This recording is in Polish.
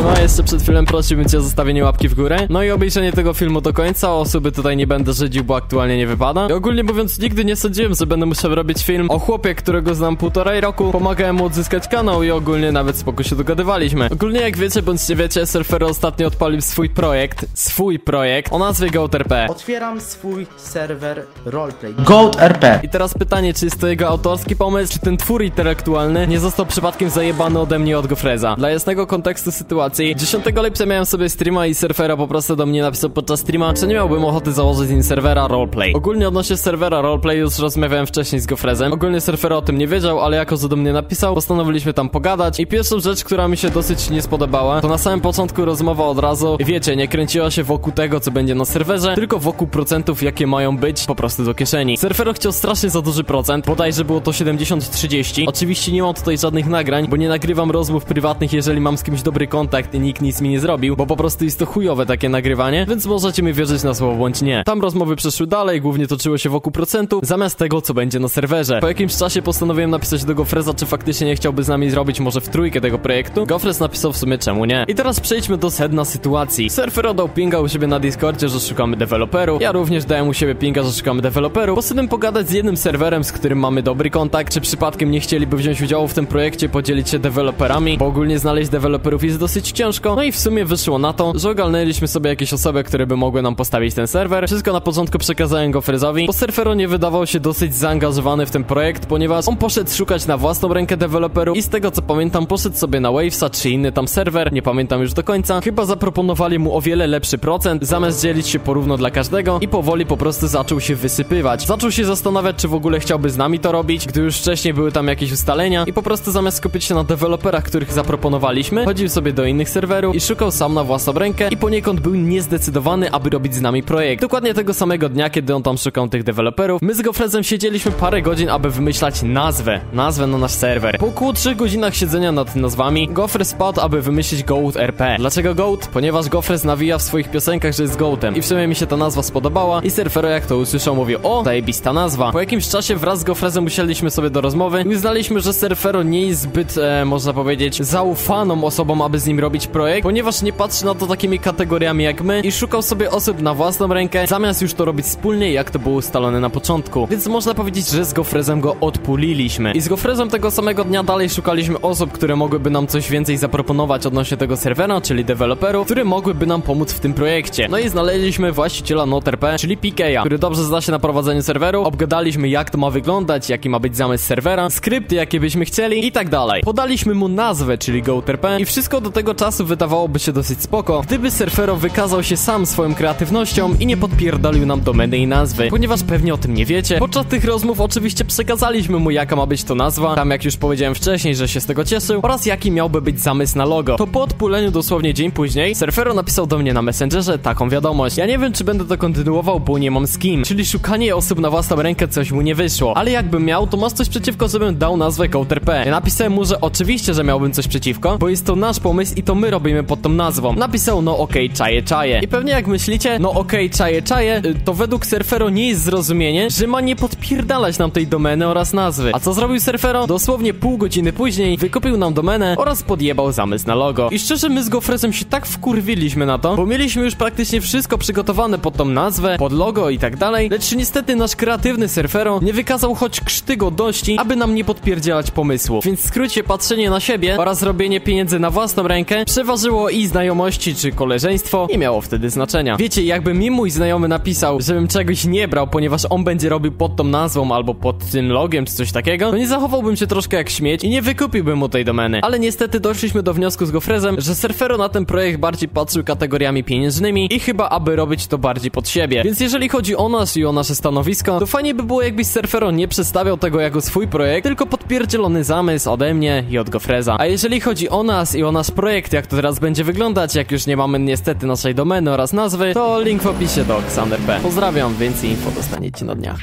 siema, jeszcze przed chwilą prosiłbym cię o zostawienie łapki w górę, no i obejrzenie tego filmu do końca, osoby tutaj nie będę żydził, bo aktualnie nie wypada. I ogólnie mówiąc, nigdy nie sądziłem, że będę musiał robić film o chłopie, którego znam półtorej roku, pomagałem mu odzyskać kanał i ogólnie nawet spoko się dogadywaliśmy. Ogólnie jak wiecie, bądź nie wiecie, Surfer ostatnio odpalił swój projekt, swój projekt o nazwie GoatRP. Otwieram swój serwer roleplay. Goat RP. I teraz pytanie, czy jest to jego autorski pomysł, czy ten twór intelektualny nie został przypadkiem zajebany ode mnie od Gofreza. Dla jasnego kontekstu sytuacji, 10 lipca miałem sobie streama i surfera po prostu do mnie napisał podczas streama, czy nie miałbym ochoty założyć z nim serwera roleplay. Ogólnie odnośnie serwera roleplay już rozmawiałem wcześniej z Gofrezem. Ogólnie surfer o tym nie wiedział, ale jako, że do mnie napisał, postanowiliśmy tam pogadać i pierwszą rzecz, która mi się dosyć nie spodobała, to na samym początku rozmowa od razu, wiecie, nie kręciła się wokół tego, co będzie na serwerze, tylko wokół procentów, jakie mają być po prostu do kieszeni. Surfero chciał strasznie za duży procent, bodajże było to 70-30. Oczywiście nie mam tutaj żadnych nagrań, bo nie nagrywam rozmów prywatnych, jeżeli mam z kimś dobry kontakt i nikt nic mi nie zrobił, bo po prostu jest to chujowe takie nagrywanie, więc możecie mi wierzyć na słowo bądź nie. Tam rozmowy przeszły dalej, głównie toczyło się wokół procentów, zamiast tego, co będzie na serwerze. Po jakimś czasie postanowiłem napisać do Gofreza, czy faktycznie nie chciałby z nami zrobić może w trójkę tego projektu. Gofrez napisał w sumie czemu nie. I teraz przejdźmy do sedna sytuacji. Surfer oddał pinga u siebie na Discordzie, że szukamy deweloperów. Ja również dałem u siebie pinga, że szukamy deweloperów. Poszedłem pogadać z jednym serwerem, z którym mamy dobry kontakt, czy przypadkiem nie chcieliby wziąć udziału w tym projekcie, podzielić się deweloperami, bo ogólnie znaleźć deweloperów jest dosyć ciężko. No i w sumie wyszło na to, że ogarnęliśmy sobie jakieś osoby, które by mogły nam postawić ten serwer. Wszystko na początku przekazałem go Frezowi, bo Surfero nie wydawał się dosyć zaangażowany w ten projekt, ponieważ on poszedł szukać na własną rękę deweloperów i z tego co pamiętam poszedł sobie na Wavesa czy inny tam serwer, nie pamiętam już do końca. Chyba zaproponowali mu o wiele lepszy procent, zamiast dzielić się porówno dla każdego i powoli po prostu zaczął się wysypywać. Zaczął się zastanawiać, czy w ogóle chciałby z nami to robić, gdy już wcześniej były tam jakieś ustalenia i po prostu zamiast skupić się na deweloperach, których zaproponowaliśmy, chodził sobie do innych serwerów i szukał sam na własną rękę i poniekąd był niezdecydowany, aby robić z nami projekt. Dokładnie tego samego dnia, kiedy on tam szukał tych deweloperów, my z Gofrezem siedzieliśmy parę godzin, aby wymyślać nazwę, nazwę na nasz serwer. Po około 3 godzinach siedzenia nad nazwami, Gofrez spadł, aby wymyślić Goat RP. Dlaczego Goat? Ponieważ Gofrez nawija w swoich piosenkach, że jest Goatem i w sumie mi się ta nazwa spodobała i Surfero jak to usłyszał mówi o, zajebista nazwa. Po jakimś czasie wraz z Gofrezem usiedliśmy sobie do rozmowy i uznaliśmy, że Surfero nie jest zbyt, e, można powiedzieć, zaufaną osobą, aby z nim robić projekt, ponieważ nie patrzy na to takimi kategoriami jak my i szukał sobie osób na własną rękę, zamiast już to robić wspólnie, jak to było ustalone na początku. Więc można powiedzieć, że z Gofrezem go odpuliliśmy. I z Gofrezem tego samego dnia dalej szukaliśmy osób, które mogłyby nam coś więcej zaproponować odnośnie tego serwera, czyli deweloperów, które mogłyby nam pomóc w tym projekcie. No i znaleźliśmy właściciela NotRP, czyli PK'a, który dobrze zna się na prowadzeniu serweru. Obgadaliśmy jak to ma wyglądać, jaki ma być zamysł serwera, skrypty jakie byśmy chcieli i tak dalej. Podaliśmy mu nazwę, czyli GoTRP i wszystko do tego czasu wydawałoby się dosyć spoko, gdyby Surfero wykazał się sam swoją kreatywnością i nie podpierdolił nam domeny i nazwy, ponieważ pewnie o tym nie wiecie. Podczas tych rozmów oczywiście przekazaliśmy mu jaka ma być to nazwa, tam jak już powiedziałem wcześniej, że się z tego cieszył oraz jaki miałby być zamysł na logo. To po odpuleniu dosłownie dzień później Surfero napisał do mnie na Messengerze taką wiadomość. Ja nie wiem czy będę to kontynuował, bo nie mam z kim, czyli szukanie osób na własną rękę coś mu nie wyszło, ale jakbym miał, to masz coś przeciwko, żebym dał nazwę GoTRP. Ja napisałem mu, że oczywiście, że miałbym coś przeciwko, bo jest to nasz pomysł i to my robimy pod tą nazwą. Napisał no okej, okay, czaje, czaje. I pewnie jak myślicie, no okej, okay, czaje, czaje, y, to według Surfero nie jest zrozumienie, że ma nie podpierdalać nam tej domeny oraz nazwy. A co zrobił Surfero? Dosłownie pół godziny później wykupił nam domenę oraz podjebał zamysł na logo. I szczerze my z Gofrezem się tak wkurwiliśmy na to, bo mieliśmy już praktycznie wszystko przygotowane pod tą nazwę, pod logo i tak dalej, lecz niestety nasz kreatywny Surfero nie wykazał choć krzty godności, aby nam nie podpierdzielać pomysłu. Więc w skrócie patrzenie na siebie oraz robienie pieniędzy na własną rękę przeważyło i znajomości czy koleżeństwo nie miało wtedy znaczenia. Wiecie, jakby mi mój znajomy napisał, żebym czegoś nie brał, ponieważ on będzie robił pod tą nazwą albo pod tym logiem czy coś takiego, to nie zachowałbym się troszkę jak śmieć i nie wykupiłbym mu tej domeny. Ale niestety doszliśmy do wniosku z Gofrezem, że Surfero na ten projekt bardziej patrzył kategoriami pieniężnymi i chyba aby robić to bardziej pod siebie. Więc jeżeli chodzi o nas i o nasze stanowisko, to fajnie by było jakbyś Surfero nie przedstawiał tego jako swój projekt, tylko podpierdzielony zamysł ode mnie i od Gofreza. A jeżeli chodzi o nas i o nasz projekt, jak to teraz będzie wyglądać, jak już nie mamy niestety naszej domeny oraz nazwy, to link w opisie do Xander P. Pozdrawiam, więcej info dostaniecie na dniach.